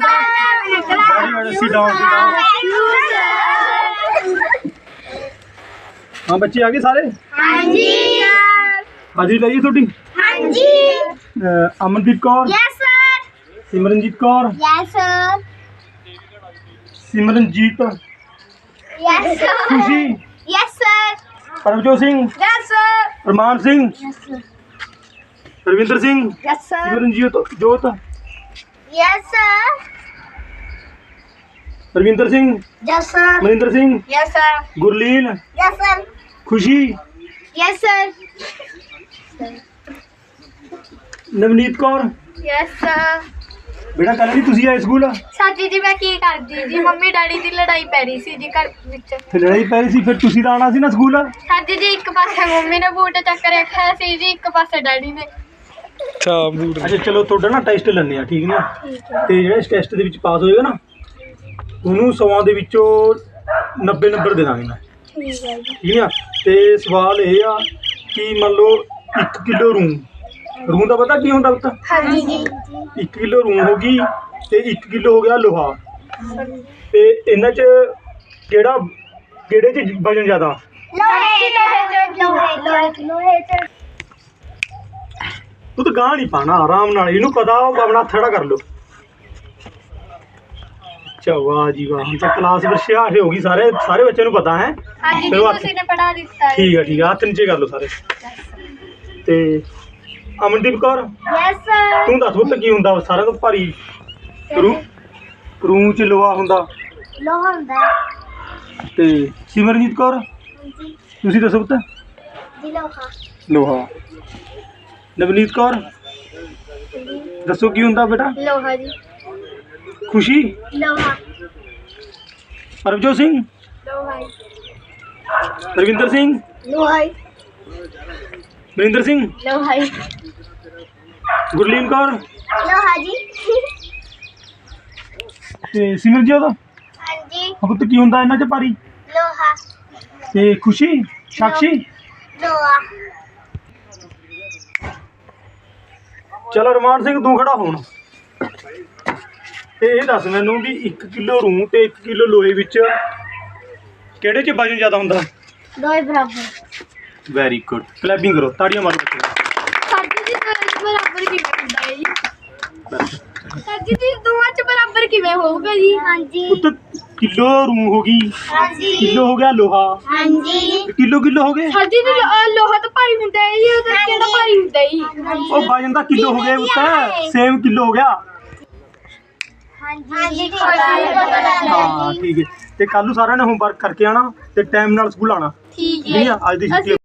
Very well, sit down, sit down. ਹਾਂ ਬੱਚੇ ਆ ਗਏ ਸਾਰੇ? ਹਾਂਜੀ। ਹਾਜ਼ਰੀ ਲਾਈਏ ਤੁਹਾਡੀ? ਹਾਂਜੀ। Amandeep Kaur? Yes sir Simranjeet Kaur? Yes sir Simranjeet? Yes sir Khushi? Paramjot Singh. Yes sir Arman Singh. Yes sir Ravinder Singh. Yes sir Simranjeet Jot. Yes sir Ravinder Singh. Yes sir Maninder Singh. Yes sir Gurleen. Yes sir Khushi. Yes sir Navneet Kaur. Yes sir ਬੇਟਾ ਕੱਲ ਨਹੀਂ ਤੁਸੀਂ ਆਏ school? ਸਾਜੀ ਜੀ ਮੈਂ ਕੀ ਕਰਦੀ ਜੀ ਮੰਮੀ ਡੈਡੀ ਦੀ ਲੜਾਈ ਪੈ ਰਹੀ ਸੀ ਜੀ ਘਰ ਵਿੱਚ। ਫਿਰ ਲੜਾਈ ਪੈ ਰਹੀ ਸੀ ਫਿਰ ਤੁਸੀਂ ਤਾਂ ਆਉਣਾ ਸੀ ਨਾ ਸਕੂਲ? ਸਾਜੀ ਜੀ ਇੱਕ ਪਾਸੇ ਮੰਮੀ ਨੇ ਬੂਟ ਚੱਕ ਰੱਖਿਆ ਸੀ ਜੀ ਇੱਕ ਪਾਸੇ ਡੈਡੀ ਨੇ। ਅੱਛਾ ਚਲੋ ਤੁਹਾਡਾ ਨਾ ਟੈਸਟ ਲੈਣੇ ਆ ਠੀਕ ਨਾ? ਤੇ ਜਿਹੜਾ ਇਸ ਟੈਸਟ ਦੇ ਵਿੱਚ ਪਾਸ ਹੋਏਗਾ ਨਾ ਉਹਨੂੰ ਸੌਆਂ ਦੇ ਵਿੱਚੋਂ 90 ਨੰਬਰ ਦੇ ਦਾਂਗੇ ਮੈਂ। ਠੀਕ ਹੈ ਜੀ। ਠੀਕ ਆ? ਤੇ ਸਵਾਲ ਇਹ ਆ ਕਿ ਮੰਨ ਲਓ 1 ਕਿਲੋ ਰੂੰ ਰੂੰ ਦਾ ਪਤਾ ਕੀ ਹੁੰਦਾ ਪੁੱਤ? ਹਾਂਜੀ ਜੀ। 1 ਕਿਲੋ ਰੂੰ ਹੋ ਗਈ ਤੇ 1 ਕਿਲੋ ਹੋ ਗਿਆ ਲੋਹਾ। ਤੇ ਇਹਨਾਂ ਚ ਕਿਹੜਾ ਕਿਹੜੇ ਚ ਵਜਨ ਜ਼ਿਆਦਾ? ਤੂੰ ਤਾਂ ਗਾਂ ਨਹੀਂ ਪਾਣਾ ਆਰਾਮ ਨਾਲ। ਇਹਨੂੰ ਪਤਾ ਉਹ ਆਪਣਾ ਹੱਥ ਖੜਾ ਕਰ ਲਓ। ਅੱਛਾ ਵਾਹ ਜੀ ਵਾਹ ਹੁਣ ਤਾਂ ਕਲਾਸ ਵਿੱਚ ਸ਼ਿਆਰ ਹੋ ਗਈ ਸਾਰੇ ਸਾਰੇ ਬੱਚਿਆਂ ਨੂੰ ਪਤਾ ਹੈ। ਹਾਂਜੀ ਜੀ ਤੁਸੀਂ ਨੇ ਪੜਾ ਦਿੱਤਾ ਠੀਕ ਹੈ ਠੀਕ ਹੈ ਹੱਥ ਨੀਚੇ ਕਰ ਲਓ ਸਾਰੇ। ਤੇ ਅਮਨਦੀਪ ਕੌਰ? ਯੈਸ ਸਰ ਤੂੰ ਦੱਸ ਪੁੱਤ ਕੀ ਹੁੰਦਾ ਸਾਰਿਆਂ ਤੋਂ ਭਾਰੀ ਰੂ ਰੂੰ ਚ ਲੋਹਾ ਹੁੰਦਾ। ਲੋਹਾ ਹੁੰਦਾ। ਤੇ ਸਿਮਰਨਜੀਤ ਕੌਰ? ਹਾਂਜੀ। ਤੁਸੀਂ ਦੱਸੋ ਪੁੱਤ। ਜੀ ਲੋਹਾ। ਲੋਹਾ। ਨਵਨੀਤ ਕੌਰ? ਦੱਸੋ ਕੀ ਹੁੰਦਾ ਬੇਟਾ? ਲੋਹਾ ਜੀ। ਖੁਸ਼ੀ? ਲੋਹਾ। ਪਰਮਜੋਤ ਸਿੰਘ? ਲੋਹਾ ਰਵਿੰਦਰ ਸਿੰਘ? ਲੋਹਾ ਮਨਿੰਦਰ ਸਿੰਘ? ਲੋਹਾ ਗੁਰਲੀਨ ਕੌਰ? ਲੋਹਾ ਜੀ ਤੇ ਸਿਮਰਜੀਤ ਹਾਂਜੀ। ਪੁੱਤ ਕੀ ਹੁੰਦਾ ਇਹਨਾਂ ਚ ਭਾਰੀ? ਲੋਹਾ। ਤੇ ਖੁਸ਼ੀ? ਸਾਕਸ਼ੀ? ਲੋਹਾ। ਚਲੋ ਰਮਾਨ ਸਿੰਘ ਤੂੰ ਖੜਾ ਹੋਣ। ਤੇ ਇਹ ਦੱਸ ਮੈਨੂੰ ਵੀ 1 ਕਿਲੋ ਰੂੰ ਤੇ 1 ਕਿਲੋ ਲੋਹੇ ਵਿੱਚ ਕਿਹੜੇ ਚ ਵਜਨ ਜ਼ਿਆਦਾ ਹੁੰਦਾ? ਦੋਏ ਬਰਾਬਰ। ਵੈਰੀ ਗੁੱਡ ਕਲੈਪਿੰਗ ਕਰੋ ਤਾੜੀਆਂ ਮਾਰੋ ਬੱਚੇ ਸਾਡੀ ਜੀ ਬਰਾਬਰ ਕਿਵੇਂ ਹੁੰਦਾ ਹੈ ਜੀ ਸਾਡੀ ਜੀ ਦੋਵਾਂ ਚ ਬਰਾਬਰ ਕਿਵੇਂ ਹੋਊਗਾ ਜੀ? ਹਾਂਜੀ। ਪੁੱਤ ਕਿਲੋ ਰੂੰ ਹੋ ਗਈ। ਹਾਂਜੀ। ਕਿਲੋ ਹੋ ਗਿਆ ਲੋਹਾ। ਹਾਂਜੀ। ਕਿਲੋ ਕਿਲੋ ਹੋ ਗਏ? ਸਾਡੀ ਜੀ ਲੋਹਾ ਤਾਂ ਭਾਰੀ ਹੁੰਦਾ ਹੈ ਜੀ ਉਹਦਾ ਕਿਹੜਾ ਭਾਰੀ ਹੁੰਦਾ ਜੀ? ਉਹ ਵਜਨ ਦਾ ਕਿਲੋ ਹੋ ਗਿਆ ਪੁੱਤ। ਸੇਮ ਕਿਲੋ ਹੋ ਗਿਆ। ਹਾਂਜੀ। ਹਾਂ ਠੀਕ ਹੈ। ਤੇ ਕੱਲ ਨੂੰ ਸਾਰਿਆਂ ਨੇ ਹੋਮਵਰਕ ਕਰਕੇ ਆਣਾ ਤੇ ਟਾਈਮ ਨਾਲ ਸਕੂਲ ਆਣਾ ਠੀਕ ਠੀਕ ਹੈ ਅੱਜ ਦੀ ਛੁੱਟੀ